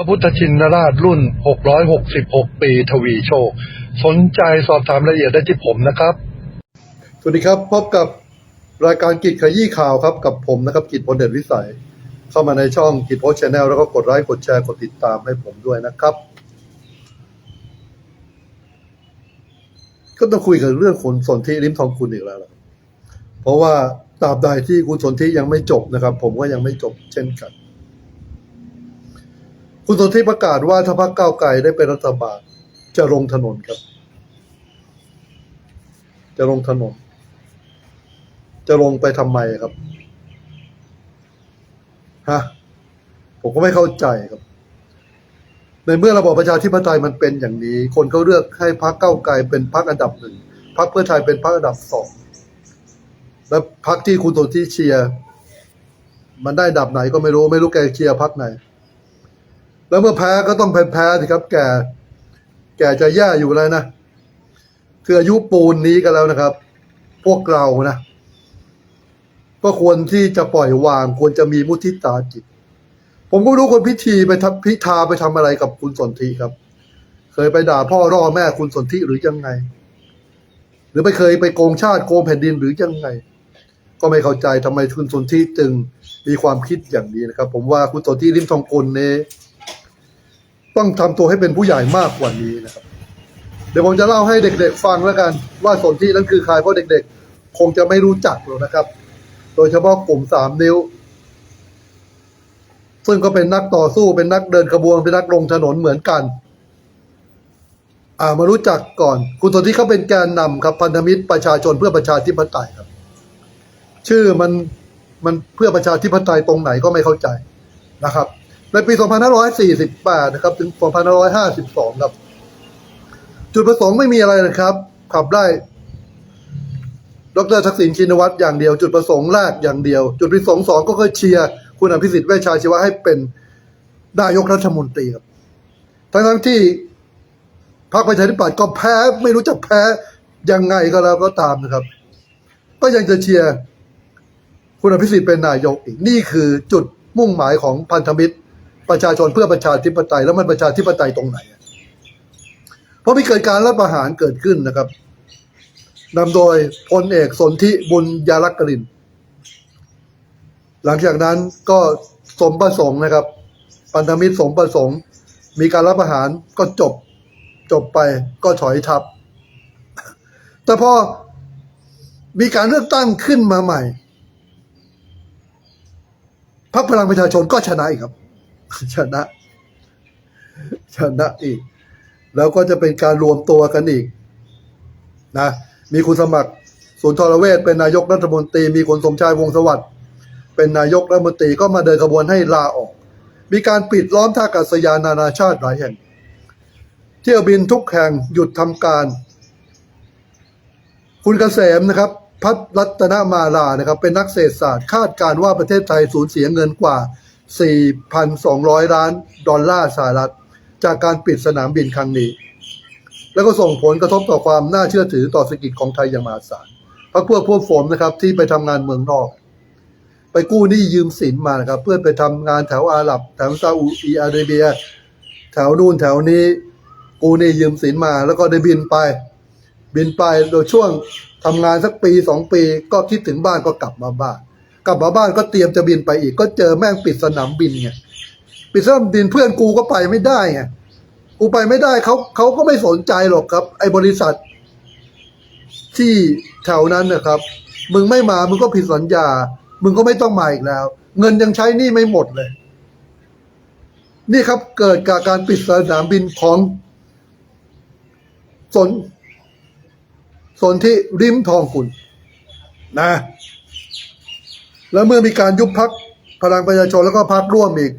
พระพุทธชินราชรุ่น 666 ปีทวีโชค สนใจสอบถามรายละเอียดได้ที่ผมนะครับ สวัสดีครับ พบกับรายการกิจขยี้ข่าวครับ กับผมนะครับ กิจพลเดชวิสัย เข้ามาในช่องกิจโพสชแนลแล้วก็กดไลค์กดแชร์กดติดตามให้ผมด้วยนะครับ ก็ต้องคุยกันเรื่องคุณสนธิริมทองคุณอีกแล้วล่ะเพราะว่าตราบใดที่คุณสนธิยังไม่จบนะครับ ผมก็ยังไม่จบเช่นกัน คุณสนธิประกาศว่าถ้าพรรคก้าวไกลได้เป็นรัฐบาลจะลงถนนครับ จะลงถนน จะลงไปทำไมครับ ฮะ ผมก็ไม่เข้าใจครับ ในเมื่อระบอบประชาธิปไตยมันเป็นอย่างนี้ คนเขาเลือกให้พรรคก้าวไกลเป็นพรรคอันดับหนึ่งพรรคเพื่อไทยเป็นพรรคอันดับสองและพรรคที่คุณสนธิเชียร์มันได้อันดับไหนก็ไม่รู้ไม่รู้แกเชียร์พรรคไหน แล้วเมื่อแพ้ก็ต้องแพ้แพ้สิครับ แก่ แก่จะแย่อยู่แล้วนะคืออายุปูนนี้กันแล้วนะครับ พวกเรานะก็ควรที่จะปล่อยวาง ควรจะมีมุทิตาจิต ผมก็รู้คนพิธีไปทพิธาไปทำอะไรกับคุณสนธิครับ เคยไปด่าพ่อร่อแม่คุณสนธิหรือยังไง หรือไปเคยไปโกงชาติโกงแผ่นดินหรือยังไง ก็ไม่เข้าใจทำไมคุณสนธิจึงมีความคิดอย่างนี้นะครับ ผมว่าคุณสนธิริมทองกุลเนี่ย ต้องทำตัวให้เป็นผู้ใหญ่มากกว่านี้นะครับ เดี๋ยวผมจะเล่าให้เด็กๆฟังแล้วกัน ว่าสนธินั้นคือใครเพราะเด็กๆ คงจะไม่รู้จักหรอกนะครับ โดยเฉพาะกลุ่มสามนิ้ว ซึ่งก็เป็นนักต่อสู้เป็นนักเดินขบวนเป็นนักลงถนนเหมือนกัน อ่ามารู้จักก่อน คุณสนธิเขาเป็นแกนนำครับพันธมิตรประชาชนเพื่อประชาธิปไตยครับ ชื่อมันมันเพื่อประชาธิปไตยตรงไหนก็ไม่เข้าใจนะครับ ในปี 2548 นะครับ ถึง 2552 ครับ จุดประสงค์ไม่มีอะไรนะครับ ขับไล่ดรทักษิณชินวัตรอย่างเดียว จุดประสงค์แรกอย่างเดียว จุดประสงค์สองก็คือเชียร์คุณอภิสิทธิ์เวชชาชีวะให้เป็นนายกรัฐมนตรีครับ ทั้งทั้งที่พรรคประชาธิปัตย์ก็แพ้ไม่รู้จะแพ้ยังไงก็แล้วก็ตามนะครับ ก็ยังจะเชียร์คุณอภิสิทธิ์เป็นนายกอีกนี่คือจุดมุ่งหมายของพันธมิตร ประชาชนเพื่อประชาธิปไตย แล้วมันประชาธิปไตยตรงไหน เพราะมีเกิดการรัฐประหารเกิดขึ้นนะครับนำโดยพลเอกสนธิบุญยาลักกลิน หลังจากนั้นก็สมประสงค์นะครับพันธมิตรสมประสงค์ มีการรัฐประหารก็จบจบไปก็ถอยทับ แต่พอมีการเลือกตั้งขึ้นมาใหม่พรรคพลังประชาชนก็ชนะอีกครับ ชนะชนะอีก แล้วก็จะเป็นการรวมตัวกันอีกนะมีคุณสมัครสุนทรเวชเป็นนายกรัฐมนตรี มีคุณสมชายวงสวัสดิ์เป็นนายกรัฐมนตรีก็มาเดินขบวนให้ลาออก มีการปิดล้อมท่าอากาศยานนานาชาติหลายแห่ง เที่ยวบินทุกแห่งหยุดทำการ คุณเกษมนะครับ พัฒรัตนมาลานะครับ เป็นนักเศรษฐศาสตร์ คาดการณ์ว่าประเทศไทยสูญเสียเงินกว่า 4,200 ล้านดอลลาร์สหรัฐ จากการปิดสนามบินครั้งนี้ แล้วก็ส่งผลกระทบต่อความน่าเชื่อถือต่อเศรษฐกิจของไทยอย่างมหาศาลพรรคพวกพวกผมนะครับที่ไปทำงานเมืองนอก ไปกู้หนี้ยืมสินมานะครับ เพื่อไปทำงานแถวอาหรับ แถวซาอุดีอาระเบีย แถวนู่นแถวนี้กู้หนี้ยืมสินมา แล้วก็ได้บินไป บินไปโดยช่วงทำงานสักปีสองปีก็คิดถึงบ้านก็กลับมาบ้าน กลับมาบ้านก็เตรียมจะบินไปอีก ก็เจอแม่งปิดสนามบินไงปิดสนามบินเพื่อนกูก็ไปไม่ได้ไงกูไปไม่ได้เขาเขาก็ไม่สนใจหรอกครับ ไอ้บริษัท ที่แถวนั้นนะครับ มึงไม่มามึงก็ผิดสัญญา มึงก็ไม่ต้องมาอีกแล้ว เงินยังใช้นี่ไม่หมดเลย นี่ครับเกิดจากการปิดสนามบินของสนสนที่ริมทองคุณนะ แล้วเมื่อมีการยุบพักพลังประชาชนแล้วก็พักร่วมอีก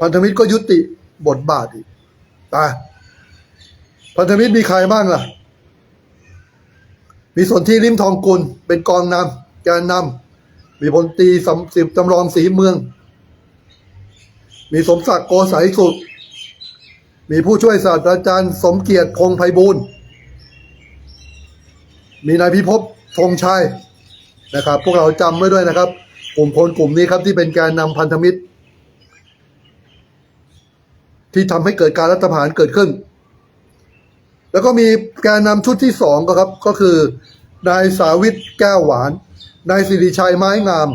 พันธมิตรก็ยุติบทบาทอีกตาพันธมิตรมีใครบ้างล่ะ มีส่วนที่ริมทองกุล เป็นกองนำแกนนำมีพลตีสำสิบจำลองสีเมือง มีสมศักดิ์โกสายสุด มีผู้ช่วยศาสตราจารย์ สมเกียรติคงไพบูลมีนายพิภพธงชัย นะครับ พวกเราจำไว้ด้วยนะครับ กลุ่มคนกลุ่มนี้ครับที่เป็นแกนนำพันธมิตร ที่ทำให้เกิดการรัฐประหารเกิดขึ้น แล้วก็มีแกนนำชุดที่สองก็ครับ ก็คือนายสาวิตแก้วหวาน นายสิริชัยไม้งาม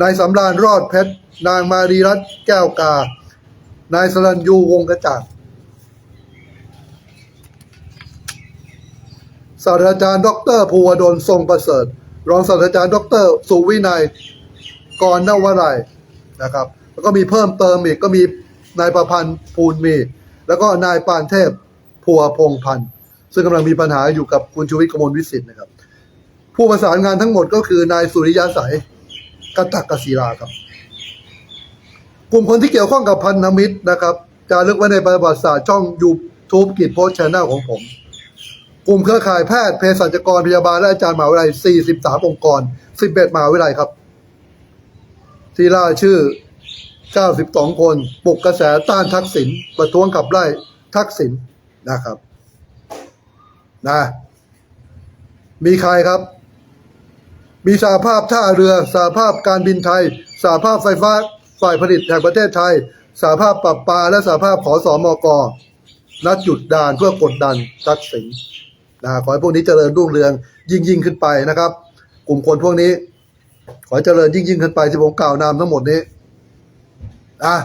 นายสำราญรอดเพชร นางมารีรัตน์แก้วกา นายสรัญยูวงกระจ่างศาสตราจารย์ ดรภูวดลทรงประเสริฐ รองศาสตราจารย์ ดร สุวินัยกรนวรัยนะครับ แล้วก็มีเพิ่มเติมอีกก็มีนายประพันธ์ภูลมี แล้วก็นายปานเทพพัวพงพันธ์ซึ่งกำลังมีปัญหาอยู่กับคุณชูวิทย์กมลวิสิทธิ์นะครับ ผู้ประสานงานทั้งหมดก็คือนายสุริยาสายกตักกศิลาครับ กลุ่มคนที่เกี่ยวข้องกับพันธมิตรนะครับจะเลึกไว้ในประวัติศาสตร์ช่องยูทูบกิจโพสชแนลของผม กลุ่มเครือข่ายแพทย์เภสัชกรพยาบาลและอาจารย์มหาวิทยาลัย 43 องค์กร 11มหาวิทยาลัยครับ ที่ล่าชื่อ 92 คนปลุกกระแสต้านทักษิณประท้วงขับไล่ทักษิณนะครับนะมีใครครับ มีสาภาพท่าเรือสาภาพการบินไทยสาภาพไฟฟ้าฝ่ายผลิตแห่งประเทศไทยสาภาพปรับปลาและสาภาพขอสอมกนัดหยุดด่านเพื่อกดดันทักษิณ นะขอให้พวกนี้เจริญรุ่งเรืองยิ่งยิ่งขึ้นไปนะครับ กลุ่มคนพวกนี้ ขอให้เจริญยิ่งยิ่งขึ้นไปที่ผมกล่าวนามทั้งหมดนี้อะ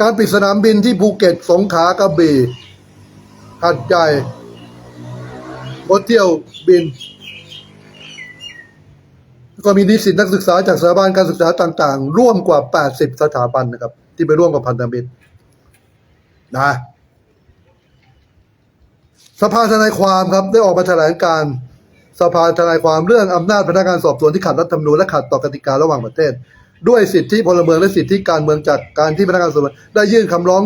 การปิดสนามบินที่ภูเก็ตสงขลากระบี่หัดใหญ่งดเที่ยวบิน ก็มีนิสิตนักศึกษาจากสถาบันการศึกษาต่าง ๆ ร่วมกว่า 80 สถาบันนะครับ ที่ไปร่วมกับพันธมิตรนะ สภาทนายความครับได้ออกมาแถลงการสภาทนายความเรื่องอำนาจพนักงานสอบสวนที่ขัดรัฐธรรมนูญและขัดต่อกติการระหว่างประเทศ ด้วยสิทธิพลเมืองและสิทธิการเมืองจากการที่พนักงานสอบสวนได้ยื่นคำร้อง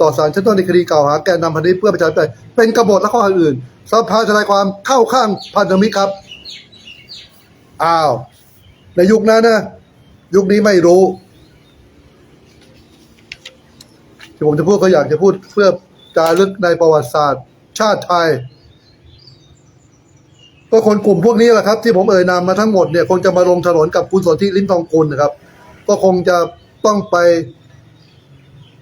ต่อศาลชั้นต้นในคดีกล่าวหาแกนนำพันธมิตรเพื่อประชาธิปไตยเป็นกบฏและข้ออื่น สภาทนายความเข้าข้างพันธมิตรครับอ้าวในยุคนั้นนะยุคนี้ไม่รู้ที่ผมจะพูดก็อยากจะพูดเพื่อจารึกในประวัติศาสตร์ ชาติไทย ก็คนกลุ่มพวกนี้แหละครับ ที่ผมเอ่ยนามมาทั้งหมดเนี่ยคงจะมาลงถนนกับคุณสนธิลิ้มทองกุลนะครับ ก็คงจะต้องไป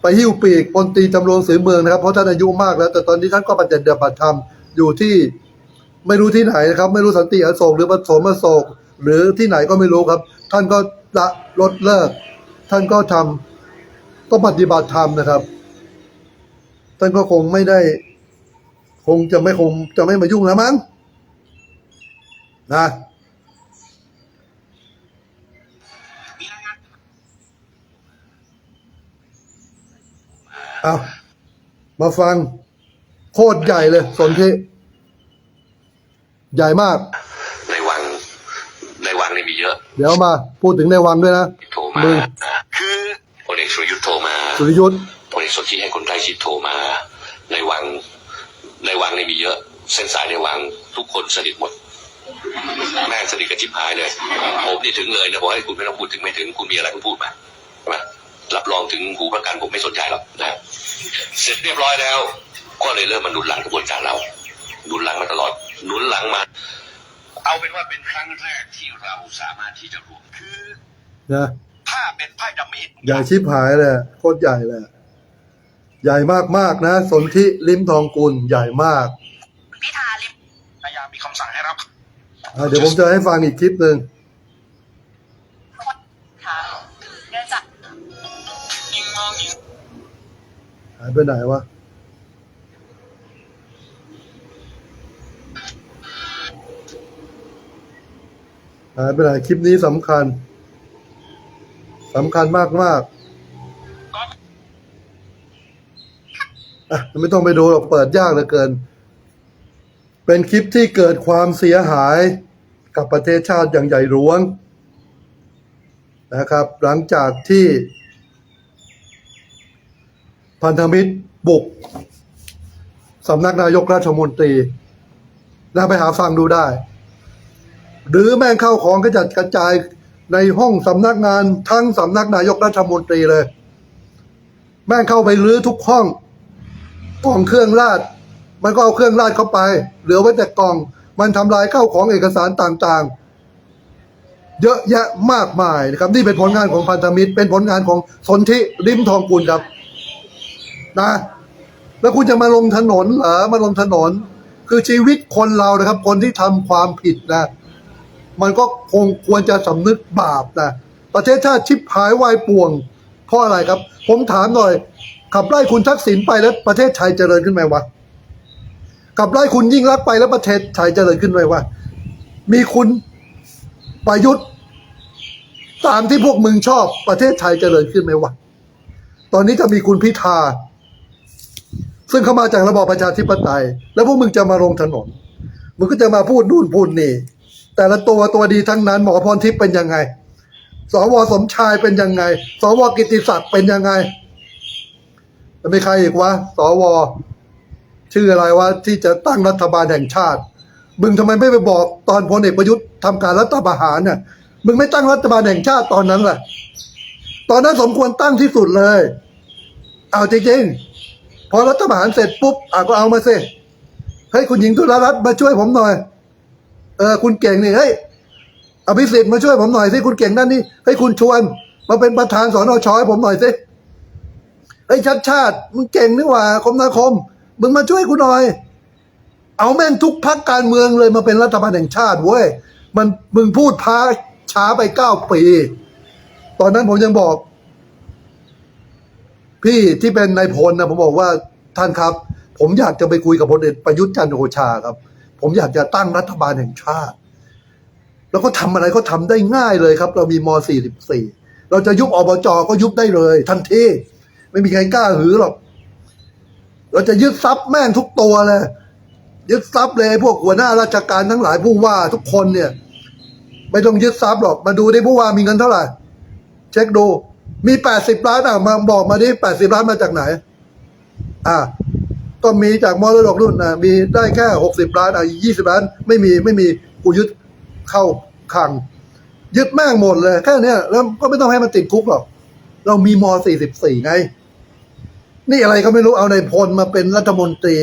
ไปหิ้วปีกพลตีจำลองสือเมืองนะครับ เพราะท่านอายุมากแล้ว แต่ตอนนี้ท่านก็ปฏิบัติธรรมอยู่ที่ไม่รู้ที่ไหนนะครับ ไม่รู้สันติอโศกหรือปฐมอโศกหรือที่ไหนก็ไม่รู้ครับ ท่านก็ละลดเลิก ท่านก็ทำก็ปฏิบัติธรรมนะครับ ท่านก็คงไม่ได้ คงจะไม่คงจะไม่มายุ่งแล้วมั้งนะเอามาฟัง โคตรใหญ่เลยสนธิใหญ่มาก ในวัง ในวังนี่มีเยอะ เดี๋ยวมา พูดถึงในวังด้วยนะโทรมามึงนะคือพลเอกสุรยุทธ์โทรมา สุริยุทธ์พลเอกสนธิให้คนใกล้ชิดโทรมา ในวัง ในวังนี่มีเยอะ เส้นสายในวังทุกคนสนิทหมด แม่งสนิทกับจิบหายเลย ผมนี่ถึงเลยนะบอกให้คุณไม่ต้องพูดถึงไม่ถึงคุณมีอะไรคุณพูดมาใช่ไหมรับรองถึงหูประกันผมไม่สนใจหรอกนะเสร็จเรียบร้อยแล้ว ก็เลยเริ่มมาหนุนหลังกระบวนการเราหนุนหลังมาตลอดหนุนหลังมา เอาเป็นว่าเป็นครั้งแรกที่เราสามารถที่จะรวมคือนะถ้าเป็นไพ่ดำมีดใหญ่ชิบหายเลยโคตรใหญ่เลย ใหญ่มากๆนะ สนธิลิ้มทองกุลใหญ่มากพิธาลิมนายามีคำสั่งให้รับอะเดี๋ยวผมจะให้ฟังอีกคลิปหนึ่งค่ะเนื่องจากหายไปไหนวะหายไปไหนคลิปนี้สำคัญสำคัญมากมาก อะไม่ต้องไปดูหรอกเปิดยากเหลือเกิน เป็นคลิปที่เกิดความเสียหายกับประเทศชาติอย่างใหญ่หลวงนะครับ หลังจากที่ พันธมิตรบุกสำนักนายกราชมนตรีน่าไปหาฟังดูได้ หรือแม่งเข้าของกระจัดกระจายในห้องสำนักงานทั้งสำนักนายกรัฐมนตรีเลย แม่งเข้าไปรื้อทุกห้อง กล่องเครื่องราชมันก็เอาเครื่องราชเข้าไป เหลือไว้แต่กล่อง มันทำลายเข้าของเอกสารต่างๆ เยอะแยะมากมายนะครับ นี่เป็นผลงานของพันธมิตร เป็นผลงานของสนธิริมทองกุลครับนะแล้วคุณจะมาลงถนนเหรอมาลงถนน คือชีวิตคนเรานะครับ คนที่ทำความผิดนะ มันก็คงควรจะสำนึกบาปนะประเทศชาติชิบหายวายป่วงเพราะอะไรครับ ผมถามหน่อย ขับไล่คุณทักษิณไปแล้วประเทศไทยเจริญขึ้นไหมวะขับไล่คุณยิ่งรักไปแล้วประเทศไทยเจริญขึ้นไหมวะมีคุณประยุทธ์ตามที่พวกมึงชอบประเทศไทยเจริญขึ้นไหมวะตอนนี้จะมีคุณพิธา ซึ่งเข้ามาจากระบอบประชาธิปไตย แล้วพวกมึงจะมาลงถนน มึงก็จะมาพูดนู่นพูดนี่ แต่ละตัวตัวดีทั้งนั้น หมอพรทิพย์เป็นยังไง สวสมชายเป็นยังไง สวกิติศักดิ์เป็นยังไง จะมีใครอีกวะสวชื่ออะไรวะที่จะตั้งรัฐบาลแห่งชาติ มึงทำไมไม่ไปบอกตอนพลเอกประยุทธ์ทำการรัฐประหารน่ะมึงไม่ตั้งรัฐบาลแห่งชาติตอนนั้นล่ะ ตอนนั้นสมควรตั้งที่สุดเลย เอาจริงๆ พอรัฐประหารเสร็จปุ๊บอะก็เอามาสิเฮ้ยคุณหญิงธุรรัตน์มาช่วยผมหน่อย เออคุณเก่งนี่เฮ้ยอภิสิทธิ์มาช่วยผมหน่อยสิคุณเก่งด้านนี้เฮ้ยคุณชวน มาเป็นประธานสนอชให้ผมหน่อยสิ เฮ้ยชัดชาติมึงเก่งนี่หว่าคมนาคม มึงมาช่วยกูหน่อย เอาแม่งทุกพักการเมืองเลยมาเป็นรัฐบาลแห่งชาติเว้ยมันมึงพูดพาช้าไปเก้าปี ตอนนั้นผมยังบอก พี่ที่เป็นนายพลนะผมบอกว่าท่านครับ ผมอยากจะไปคุยกับพลเอกประยุทธ์จันทร์โอชาครับ ผมอยากจะตั้งรัฐบาลแห่งชาติ แล้วก็ทำอะไรก็ทำได้ง่ายเลยครับ เรามีม .44 เราจะยุบอบจก็ยุบได้เลย ทันที ไม่มีใครกล้าหือหรอก เราจะยึดทรัพย์แม่งทุกตัวเลย ยึดทรัพย์เลยพวกหัวหน้าราชการทั้งหลายผู้ว่าทุกคนเนี่ย ไม่ต้องยึดทรัพย์หรอก มาดูได้ผู้ว่ามีเงินเท่าไหร่ เช็คดู มีแปดสิบล้านอะมาบอกมาดิแปดสิบล้านมาจากไหน อะก็มีจากมรดกรุ่นนะมีได้แค่หกสิบล้านอะยี่สิบล้าน ไม่มีไม่มีกูยึดเข้าขัง ยึดแม่งหมดเลย แค่เนี้ยแล้วก็ไม่ต้องให้มันติดคุกหรอก เรามีมสี่สิบสี่ไง นี่อะไรก็ไม่รู้เอาในพลมาเป็นรัฐมนตรี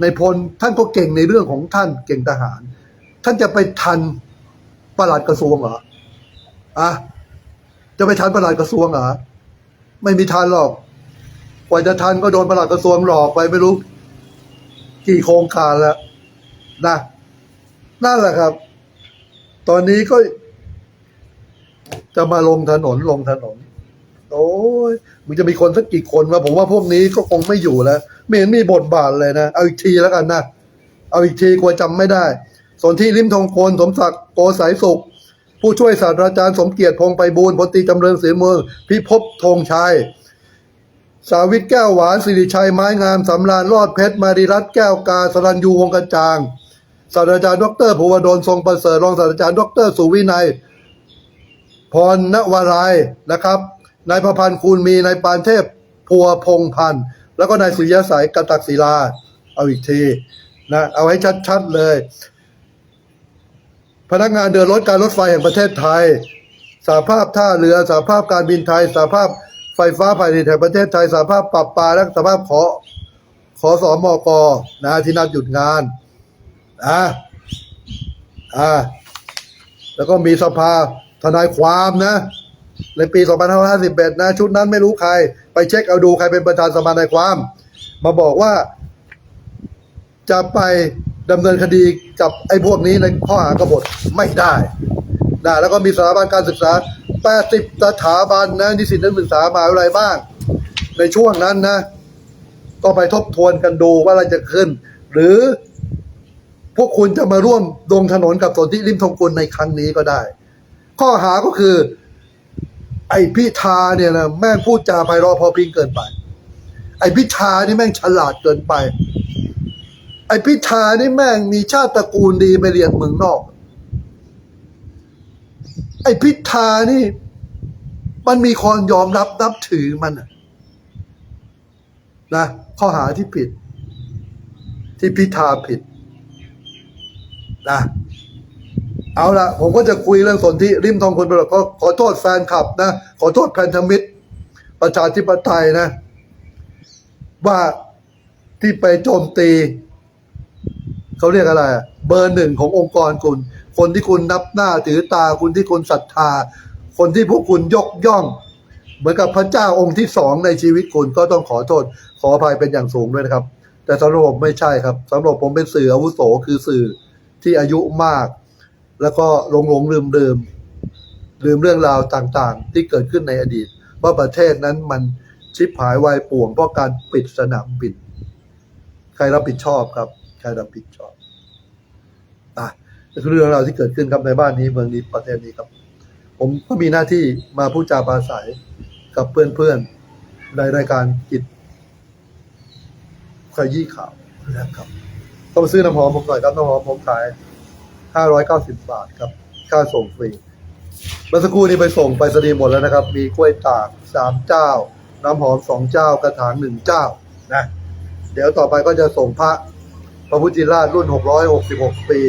ในพลท่านก็เก่งในเรื่องของท่านเก่งทหาร ท่านจะไปทันประหลัดกระทรวงเหรออะจะไปทันประหลัดกระทรวงเหรอไม่มีทันหรอกกว่าจะทันก็โดนประหลัดกระทรวงหลอกไปไม่รู้ กี่โครงการแล้วนะนั่นแหละครับ ตอนนี้ก็จะมาลงถนนลงถนน โอ้ยมึงจะมีคนสักกี่คนวะผมว่าพวกนี้ก็คงไม่อยู่แล้ว ไม่เห็นมีบทบาทเลยนะ เอาอีกทีแล้วกันนะ เอาอีกทีกลัวจำไม่ได้ ส่วนที่ริมทองโคนสมศักดิ์โกสายสุข ผู้ช่วยศาสตราจารย์สมเกียรติพงไปบูลย์พลตีจำเริญเสีเมือง พิภพธงชัย สาวิตแก้วหวานสิริชัยไม้งามสำราญรอดเพชรมาริรัตแก้วกาสรัญยูวงกระจางศาสตราจารย์ดรภูวดลทรงประเสริฐรองศาสตราจารย์ดรสุวินัยพรณวารายนะครับ นายประพันธ์คูณมีนายปานเทพพัวพงพันธ์แล้วก็นายสุริยสายกตักศิลา เอาอีกทีนะเอาให้ชัดๆเลย พนักงานเดินรถการรถไฟแห่งประเทศไทยสาภาพท่าเรือสาภาพการบินไทยสาภาพไฟฟ้าภายในแห่งประเทศไทยสาภาพปรับปลาและสาภาพขอขอสอมอกนะที่นัดหยุดงานอ่าอ่าแล้วก็มีสภาทนายความนะ ในปี 2551 นะชุดนั้นไม่รู้ใคร ไปเช็คเอาดูใครเป็นประธานสภาทนความ มาบอกว่า จะไปดำเนินคดีกับไอ้พวกนี้ในข้อหากบฏไม่ได้นะแล้วก็มีสถาบันการศึกษา 80 สถาบันนะนิสิตนักศึกษามหาวิทยาลัยบ้าง ในช่วงนั้นนะ ก็ไปทบทวนกันดูว่าอะไรจะขึ้น หรือพวกคุณจะมาร่วมลงถนนกับสนธิริมทงกุลในครั้งนี้ก็ได้ ข้อหาก็คือ ไอพิธาเนี่ยนะแม่งพูดจาไพเราะพอพิงเกินไป ไอพิธานี่แม่งฉลาดเกินไป ไอพิธานี่แม่งมีชาติตระกูลดีไปเรียนเมืองนอก ไอพิธานี่ มันมีคนยอมรับนับถือมันนะข้อหาที่ผิด ที่พิธาผิดนะ เอาละผมก็จะคุยเรื่องสนที่ริมทองคนไปหรอกก็ขอโทษแฟนคลับนะ ขอโทษพันธมิตร ประชาธิปไตยนะ ว่าที่ไปโจมตี เขาเรียกอะไร เบอร์หนึ่งขององค์กรคุณ คนที่คุณนับหน้าถือตาคุณที่คุณศรัทธา คนที่พวกคุณยกย่อง เหมือนกับพระเจ้าองค์ที่สองในชีวิตคุณก็ต้องขอโทษ ขออภัยเป็นอย่างสูงด้วยนะครับ แต่สำหรับผมไม่ใช่ครับสำหรับผมเป็นสื่ออาวุโสคือสื่อที่อายุมาก แล้วก็หลงหลงลืมลืมลืมเรื่องราวต่างๆ ที่เกิดขึ้นในอดีต ว่าประเทศนั้นมันชิบหายวายป่วงเพราะการปิดสนามบิน ใครรับผิดชอบครับ ใครรับผิดชอบอะคือเรื่องราวที่เกิดขึ้นครับในบ้านนี้เมืองนี้ประเทศนี้ครับ ผมก็มีหน้าที่มาพูดจาปราศัยกับเพื่อนๆในรายการกิจขยี้ข่าวนะครับต้องซื้อน้ำหอมผมหน่อยครับน้ำหอมผมขาย 590 บาทครับ ค่าส่งฟรี เมื่อสักครู่นี้ไปส่งไปสนีหมดแล้วนะครับ มีกล้วยตากสามเจ้า น้ำหอมสองเจ้ากระถางหนึ่งเจ้านะ เดี๋ยวต่อไปก็จะส่งพระพระพุทธิราชรุ่น 666 ปี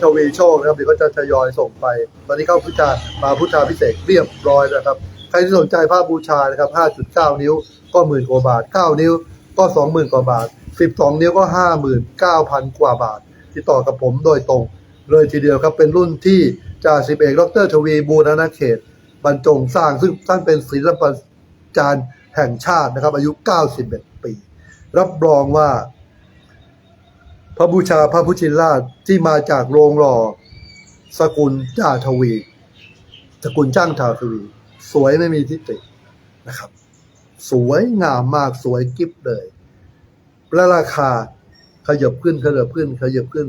ทวีโชคนะครับเดี๋ยวก็จะทยอยส่งไป ตอนนี้เข้าพุทธามาพุทธาพิเศษเรียบร้อยแล้วครับ ใครที่สนใจผ้าบูชานะครับ 5.9 นิ้วก็หมื่นกว่าบาท 9 นิ้วก็ 20,000 กว่าบาท 12 นิ้วก็ 59,000 กว่าบาท ติดต่อกับผมโดยตรง เลยทีเดียวครับ เป็นรุ่นที่จ่าสิบเอกดรทวีบูรณเขต บรรจงสร้างซึ่งท่านเป็นศิลปาจารย์แห่งชาตินะครับ อายุ 91 ปี รับรองว่า พระบูชาพระพุชินราชที่มาจากโรงหล่อสกุลจ่าทวี สกุลจ้างทาทวี สวยไม่มีทิฏฐินะครับ สวยงามมากสวยกิฟเลยและราคาขยับขึ้นขยับขึ้นขยับขึ้น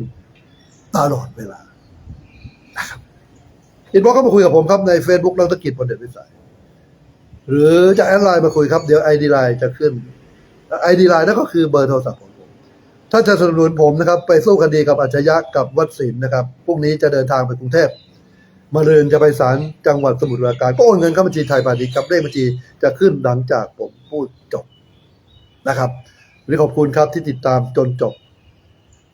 ตลอดเวลานะครับอินบ็อกก็มาคุยกับผมครับใน Facebook นักธุรกิจบนเด็ดวิสัย หรือจะแอดไลน์มาคุยครับ เดี๋ยวไอดีไลน์จะขึ้นไอดีไลน์นั่นก็คือเบอร์โทรศัพท์ของผม ถ้าจะสนับสนุนผมนะครับ ไปสู้คดีกับอัจฉริยะกับวัดศิลป์นะครับพรุ่งนี้จะเดินทางไปกรุงเทพมาเรือนจะไปศาลจังหวัดสมุทรปราการก็โอนเงินเข้าบัญชีไทยพาณิชย์ครับเลขบัญชีจะขึ้นหลังจากผมพูดจบนะครับวันนี้ขอบคุณครับที่ติดตามจนจบ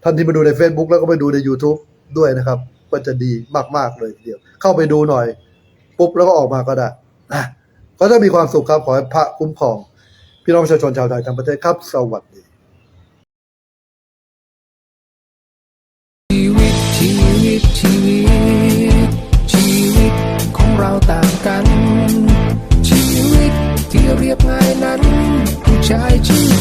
ท่านที่มาดูใน Facebook แล้วก็ไปดูใน YouTube ด้วยนะครับ ก็จะดีมากๆเลยทีเดียว เข้าไปดูหน่อย ปุ๊บแล้วก็ออกมาก็ได้นะก็จะมีความสุขครับ ขอให้พระคุ้มครอง พี่น้องประชาชนชาวไทยทั้งประเทศครับ สวัสดีชีวิตชีวิตชีวิตชีวิตของเราต่างกัน ชีวิตที่เรียบง่ายนั้นผู้ชายชื่อ